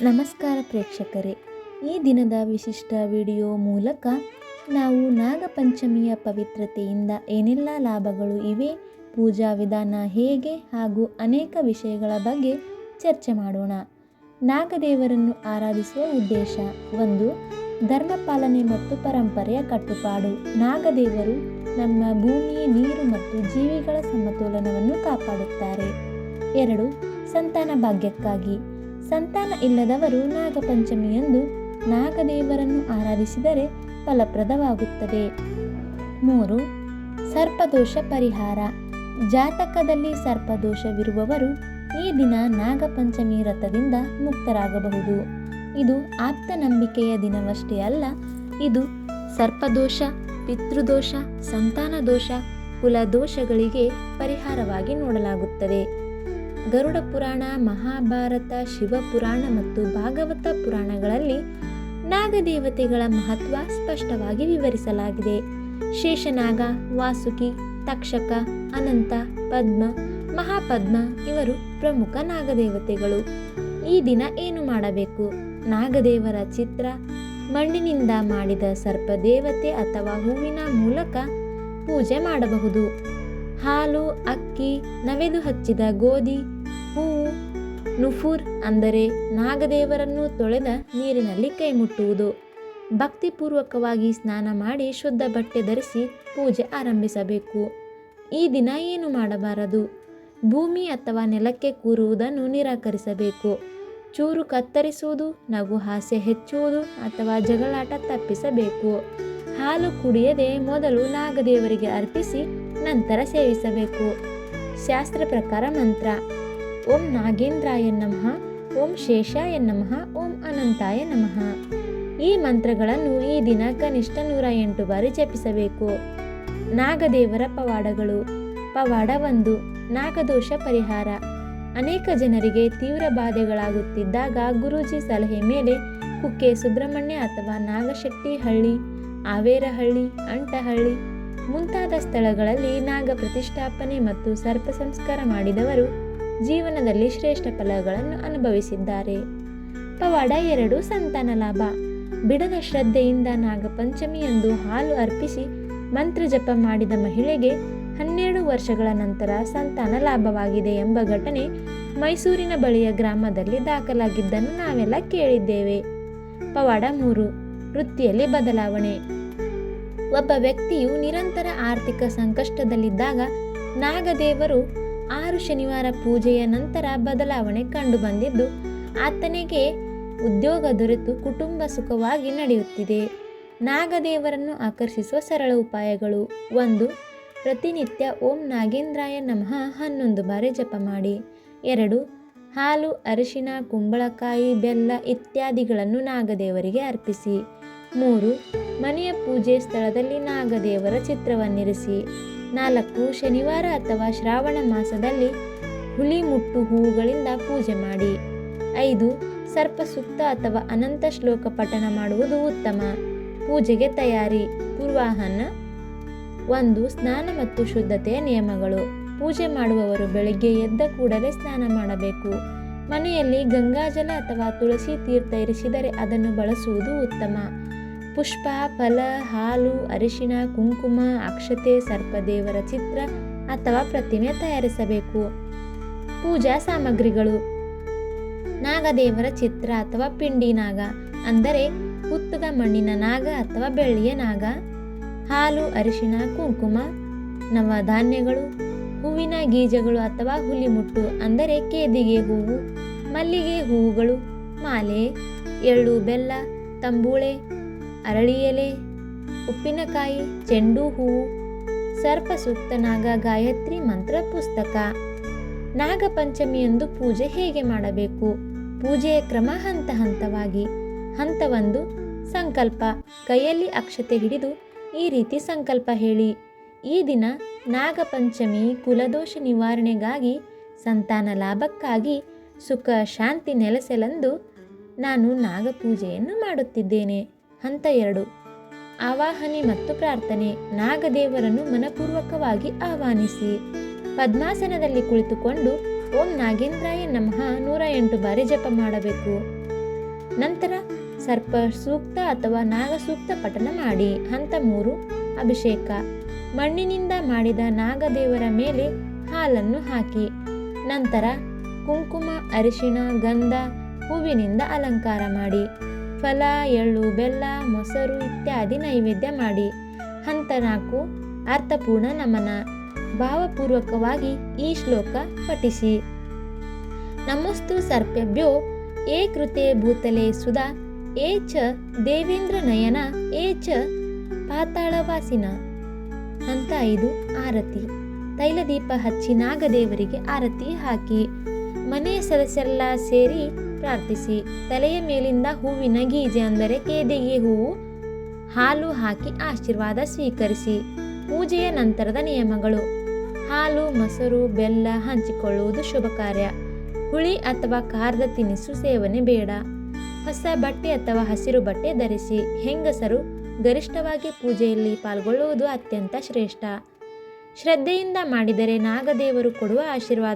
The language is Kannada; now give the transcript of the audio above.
ನಮಸ್ಕಾರ ಪ್ರೇಕ್ಷಕರೇ. ಈ ದಿನದ ವಿಶಿಷ್ಟ ವಿಡಿಯೋ ಮೂಲಕ ನಾವು ನಾಗಪಂಚಮಿಯ ಪವಿತ್ರತೆಯಿಂದ ಏನೆಲ್ಲ ಲಾಭಗಳು ಇವೆ, ಪೂಜಾ ವಿಧಾನ ಹೇಗೆ ಹಾಗೂ ಅನೇಕ ವಿಷಯಗಳ ಬಗ್ಗೆ ಚರ್ಚೆ ಮಾಡೋಣ. ನಾಗದೇವರನ್ನು ಆರಾಧಿಸುವ ಉದ್ದೇಶ ಒಂದು, ಧರ್ಮ ಪಾಲನೆ ಮತ್ತು ಪರಂಪರೆಯ ಕಟ್ಟುಪಾಡು. ನಾಗದೇವರು ನಮ್ಮ ಭೂಮಿ ನೀರು ಮತ್ತು ಜೀವಿಗಳ ಸಮತೋಲನವನ್ನು ಕಾಪಾಡುತ್ತಾರೆ. ಎರಡು, ಸಂತಾನ ಭಾಗ್ಯಕ್ಕಾಗಿ. ಸಂತಾನ ಇಲ್ಲದವರು ನಾಗಪಂಚಮಿಯಂದು ನಾಗದೇವರನ್ನು ಆರಾಧಿಸಿದರೆ ಫಲಪ್ರದವಾಗುತ್ತದೆ. ಮೂರು, ಸರ್ಪದೋಷ ಪರಿಹಾರ. ಜಾತಕದಲ್ಲಿ ಸರ್ಪದೋಷವಿರುವವರು ಈ ದಿನ ನಾಗಪಂಚಮಿ ರಥದಿಂದ ಮುಕ್ತರಾಗಬಹುದು. ಇದು ಆಪ್ತ ನಂಬಿಕೆಯ ದಿನವಷ್ಟೇ ಅಲ್ಲ, ಇದು ಸರ್ಪದೋಷ, ಪಿತೃದೋಷ ಸಂತಾನ ದೋಷ ಕುಲದೋಷಗಳಿಗೆ ಪರಿಹಾರವಾಗಿ ನೋಡಲಾಗುತ್ತದೆ. ಗರುಡ ಪುರಾಣ, ಮಹಾಭಾರತ ಶಿವಪುರಾಣ ಮತ್ತು ಭಾಗವತ ಪುರಾಣಗಳಲ್ಲಿ ನಾಗದೇವತೆಗಳ ಮಹತ್ವ ಸ್ಪಷ್ಟವಾಗಿ ವಿವರಿಸಲಾಗಿದೆ. ಶೇಷನಾಗ, ವಾಸುಕಿ, ತಕ್ಷಕ, ಅನಂತ, ಪದ್ಮ, ಮಹಾಪದ್ಮ ಇವರು ಪ್ರಮುಖ ನಾಗದೇವತೆಗಳು. ಈ ದಿನ ಏನು ಮಾಡಬೇಕು? ನಾಗದೇವರ ಚಿತ್ರ, ಮಣ್ಣಿನಿಂದ ಮಾಡಿದ ಸರ್ಪದೇವತೆ ಅಥವಾ ಹೂವಿನ ಮೂಲಕ ಪೂಜೆ ಮಾಡಬಹುದು. ಹಾಲು, ಅಕ್ಕಿ ನವೆದು ಹಚ್ಚಿದ ಗೋಧಿ ಹೂವು ನುಫುರ್ ಅಂದರೆ ನಾಗದೇವರನ್ನು ತೊಳೆದ ನೀರಿನಲ್ಲಿ ಕೈ ಮುಟ್ಟುವುದು ಭಕ್ತಿಪೂರ್ವಕವಾಗಿ ಸ್ನಾನ ಮಾಡಿ ಶುದ್ಧ ಬಟ್ಟೆ ಧರಿಸಿ ಪೂಜೆ ಆರಂಭಿಸಬೇಕು. ಈ ದಿನ ಏನು ಮಾಡಬಾರದು? ಭೂಮಿ ಅಥವಾ ನೆಲಕ್ಕೆ ಕೂರುವುದನ್ನು ನಿರಾಕರಿಸಬೇಕು. ಚೂರು ಕತ್ತರಿಸುವುದು, ನಗು ಹಾಸ್ಯ ಹೆಚ್ಚುವುದು ಅಥವಾ ಜಗಳಾಟ ತಪ್ಪಿಸಬೇಕು. ಹಾಲು ಕುಡಿಯದೆ ಮೊದಲು ನಾಗದೇವರಿಗೆ ಅರ್ಪಿಸಿ ನಂತರ ಸೇವಿಸಬೇಕು. ಶಾಸ್ತ್ರ ಪ್ರಕಾರ ಮಂತ್ರ. ಓಂ ನಾಗೇಂದ್ರಾಯ ನಮಃ, ಓಂ ಶೇಷಾಯ ನಮಃ, ಓಂ ಅನಂತಾಯ ನಮಃ. ಈ ಮಂತ್ರಗಳನ್ನು ಈ ದಿನ ಕನಿಷ್ಠ ನೂರ ಎಂಟು ಬಾರಿ ಜಪಿಸಬೇಕು. ನಾಗದೇವರ ಪವಾಡಗಳು. ಪವಾಡ ಒಂದು, ನಾಗದೋಷ ಪರಿಹಾರ. ಅನೇಕ ಜನರಿಗೆ ತೀವ್ರ ಬಾಧೆಗಳಾಗುತ್ತಿದ್ದಾಗ ಗುರೂಜಿ ಸಲಹೆ ಮೇಲೆ ಕುಕ್ಕೆ ಸುಬ್ರಹ್ಮಣ್ಯ ಅಥವಾ ನಾಗಶೆಟ್ಟಿ ಹಳ್ಳಿ, ಆವೇರಹಳ್ಳಿ, ಅಂಟಹಳ್ಳಿ ಮುಂತಾದ ಸ್ಥಳಗಳಲ್ಲಿ ನಾಗ ಪ್ರತಿಷ್ಠಾಪನೆ ಮತ್ತು ಸರ್ಪ ಸಂಸ್ಕಾರ ಮಾಡಿದವರು ಜೀವನದಲ್ಲಿ ಶ್ರೇಷ್ಠ ಫಲಗಳನ್ನು ಅನುಭವಿಸಿದ್ದಾರೆ. ಪವಾಡ ಎರಡು ಸಂತಾನ ಲಾಭ. ಬಿಡದ ಶ್ರದ್ಧೆಯಿಂದ ನಾಗಪಂಚಮಿಯಂದು ಹಾಲು ಅರ್ಪಿಸಿ ಮಂತ್ರ ಜಪ ಮಾಡಿದ ಮಹಿಳೆಗೆ ಹನ್ನೆರಡು ವರ್ಷಗಳ ನಂತರ ಸಂತಾನ ಲಾಭವಾಗಿದೆ ಎಂಬ ಘಟನೆ ಮೈಸೂರಿನ ಬಳಿಯ ಗ್ರಾಮದಲ್ಲಿ ದಾಖಲಾಗಿದ್ದನ್ನು ನಾವೆಲ್ಲ ಕೇಳಿದ್ದೇವೆ. ಪವಾಡ ಮೂರು, ವೃತ್ತಿಯಲ್ಲಿ ಬದಲಾವಣೆ. ಒಬ್ಬ ವ್ಯಕ್ತಿಯು ನಿರಂತರ ಆರ್ಥಿಕ ಸಂಕಷ್ಟದಲ್ಲಿದ್ದಾಗ ನಾಗದೇವರು ಆರು ಶನಿವಾರ ಪೂಜೆಯ ನಂತರ ಬದಲಾವಣೆ ಕಂಡುಬಂದಿದ್ದು ಆತನಿಗೆ ಉದ್ಯೋಗ ದೊರೆತು ಕುಟುಂಬ ಸುಖವಾಗಿ ನಡೆಯುತ್ತಿದೆ. ನಾಗದೇವರನ್ನು ಆಕರ್ಷಿಸುವ ಸರಳ ಉಪಾಯಗಳು. ಒಂದು, ಪ್ರತಿನಿತ್ಯ ಓಂ ನಾಗೇಂದ್ರಾಯ ನಮಃ ಹನ್ನೊಂದು ಬಾರಿ ಜಪ ಮಾಡಿ. ಎರಡು, ಹಾಲು ಅರಿಶಿನ ಕುಂಬಳಕಾಯಿ, ಬೆಲ್ಲ ಇತ್ಯಾದಿಗಳನ್ನು ನಾಗದೇವರಿಗೆ ಅರ್ಪಿಸಿ. ಮೂರು, ಮನೆಯ ಪೂಜೆ ಸ್ಥಳದಲ್ಲಿ ನಾಗದೇವರ ಚಿತ್ರವನ್ನಿರಿಸಿ. ನಾಲ್ಕು ಶನಿವಾರ ಅಥವಾ ಶ್ರಾವಣ ಮಾಸದಲ್ಲಿ ಹುಲಿ ಮುಟ್ಟು ಹೂವುಗಳಿಂದ ಪೂಜೆ ಮಾಡಿ. ಐದು, ಸರ್ಪಸೂಕ್ತ ಅಥವಾ ಅನಂತ ಶ್ಲೋಕ ಪಠಣ ಮಾಡುವುದು ಉತ್ತಮ. ಪೂಜೆಗೆ ತಯಾರಿ, ಪೂರ್ವಾಹನ. ಒಂದು, ಸ್ನಾನ ಮತ್ತು ಶುದ್ಧತೆಯ ನಿಯಮಗಳು. ಪೂಜೆ ಮಾಡುವವರು ಬೆಳಿಗ್ಗೆ ಎದ್ದ ಕೂಡಲೇ ಸ್ನಾನ ಮಾಡಬೇಕು. ಮನೆಯಲ್ಲಿ ಗಂಗಾಜಲ ಅಥವಾ ತುಳಸಿ ತೀರ್ಥ ಇರಿಸಿದರೆ ಅದನ್ನು ಬಳಸುವುದು ಉತ್ತಮ. ಪುಷ್ಪ, ಫಲ, ಹಾಲು, ಅರಿಶಿಣ, ಕುಂಕುಮ, ಅಕ್ಷತೆ, ಸರ್ಪದೇವರ ಚಿತ್ರ ಅಥವಾ ಪ್ರತಿಮೆ ತಯಾರಿಸಬೇಕು. ಪೂಜಾ ಸಾಮಗ್ರಿಗಳು. ನಾಗದೇವರ ಚಿತ್ರ ಅಥವಾ ಪಿಂಡಿ ನಾಗ, ಅಂದರೆ ಹುತ್ತದ ಮಣ್ಣಿನ ನಾಗ ಅಥವಾ ಬೆಳ್ಳಿಯ ನಾಗ. ಹಾಲು, ಅರಿಶಿಣ, ಕುಂಕುಮ ನವ ಧಾನ್ಯಗಳು ಹೂವಿನ ಗೀಜಗಳು ಅಥವಾ ಹುಲಿಮುಟ್ಟು, ಅಂದರೆ ಕೇದಿಗೆ ಹೂವು, ಮಲ್ಲಿಗೆ ಹೂವುಗಳು, ಮಾಲೆ, ಎಳ್ಳು, ಬೆಲ್ಲ, ತಂಬೂಳೆ ಅರಳಿ ಎಲೆ, ಉಪ್ಪಿನಕಾಯಿ, ಚೆಂಡು ಹೂವು ಸರ್ಪ ಸೂಕ್ತನಾಗ ಗಾಯತ್ರಿ ಮಂತ್ರ ಪುಸ್ತಕ. ನಾಗಪಂಚಮಿಯಂದು ಪೂಜೆ ಹೇಗೆ ಮಾಡಬೇಕು? ಪೂಜೆಯ ಕ್ರಮ ಹಂತ ಹಂತವಾಗಿ. ಹಂತ ಒಂದು ಸಂಕಲ್ಪ. ಕೈಯಲ್ಲಿ ಅಕ್ಷತೆ ಹಿಡಿದು ಈ ರೀತಿ ಸಂಕಲ್ಪ ಹೇಳಿ. ಈ ದಿನ ನಾಗಪಂಚಮಿ ಕುಲದೋಷ ನಿವಾರಣೆಗಾಗಿ ಸಂತಾನ ಲಾಭಕ್ಕಾಗಿ ಸುಖ, ಶಾಂತಿ ನೆಲೆಸಲೆಂದು ನಾನು ನಾಗಪೂಜೆಯನ್ನು ಮಾಡುತ್ತಿದ್ದೇನೆ. ಹಂತ ಎರಡು. ಆವಾಹನೆ ಮತ್ತು ಪ್ರಾರ್ಥನೆ. ನಾಗದೇವರನ್ನು ಮನಪೂರ್ವಕವಾಗಿ ಆಹ್ವಾನಿಸಿ. ಪದ್ಮಾಸನದಲ್ಲಿ ಕುಳಿತುಕೊಂಡು ಓಂ ನಾಗೇಂದ್ರಾಯ ನಮಃ ನೂರ ಎಂಟು ಬಾರಿ ಜಪ ಮಾಡಬೇಕು. ನಂತರ ಸರ್ಪ ಸೂಕ್ತ ಅಥವಾ ನಾಗಸೂಕ್ತ ಪಠನ ಮಾಡಿ. ಹಂತ ಮೂರು, ಅಭಿಷೇಕ. ಮಣ್ಣಿನಿಂದ ಮಾಡಿದ ನಾಗದೇವರ ಮೇಲೆ ಹಾಲನ್ನು ಹಾಕಿ. ನಂತರ ಕುಂಕುಮ, ಅರಿಶಿಣ, ಗಂಧ, ಹೂವಿನಿಂದ ಅಲಂಕಾರ ಮಾಡಿ. ಫಲ ಎಳ್ಳು, ಬೆಲ್ಲ, ಮೊಸರು ಇತ್ಯಾದಿ ನೈವೇದ್ಯ ಮಾಡಿ. ಹಂತ ನಾಲ್ಕು, ಅರ್ಥಪೂರ್ಣ ನಮನ. ಭಾವಪೂರ್ವಕವಾಗಿ ಈ ಶ್ಲೋಕ ಪಠಿಸಿ. ನಮಸ್ತು ಸರ್ಪಭ್ಯೋ ಏ ಕೃತೆ ಭೂತಲೆ ಸುಧಾ, ಏ ಚ ದೇವೇಂದ್ರ ನಯನ, ಏ ಚ ಪಾತಾಳವಾಸಿನ. ಹಂತ ಐದು, ಆರತಿ. ತೈಲದೀಪ ಹಚ್ಚಿ ನಾಗದೇವರಿಗೆ ಆರತಿ ಹಾಕಿ. ಮನೆಯ ಸದಸ್ಯರೆಲ್ಲ ಸೇರಿ ಪ್ರಾರ್ಥಿಸಿ. ತಲೆಯ ಮೇಲಿಂದ ಹೂವಿನ ಗೀಜೆ ಅಂದರೆ ಕೇದಿಗೆ ಹೂವು ಹಾಲು ಹಾಕಿ ಆಶೀರ್ವಾದ ಸ್ವೀಕರಿಸಿ. ಪೂಜೆಯ ನಂತರದ ನಿಯಮಗಳು. ಹಾಲು, ಮೊಸರು, ಬೆಲ್ಲ ಹಂಚಿಕೊಳ್ಳುವುದು ಶುಭ ಕಾರ್ಯ. ಹುಳಿ ಅಥವಾ ಖಾರದ ತಿನಿಸು ಸೇವನೆ ಬೇಡ. ಹೊಸ ಬಟ್ಟೆ ಅಥವಾ ಹಸಿರು ಬಟ್ಟೆ ಧರಿಸಿ. ಹೆಂಗಸರು ಗರಿಷ್ಠವಾಗಿ ಪೂಜೆಯಲ್ಲಿ ಪಾಲ್ಗೊಳ್ಳುವುದು ಅತ್ಯಂತ ಶ್ರೇಷ್ಠ. ಶ್ರದ್ಧೆಯಿಂದ ಮಾಡಿದರೆ ನಾಗದೇವರು ಕೊಡುವ ಆಶೀರ್ವಾದ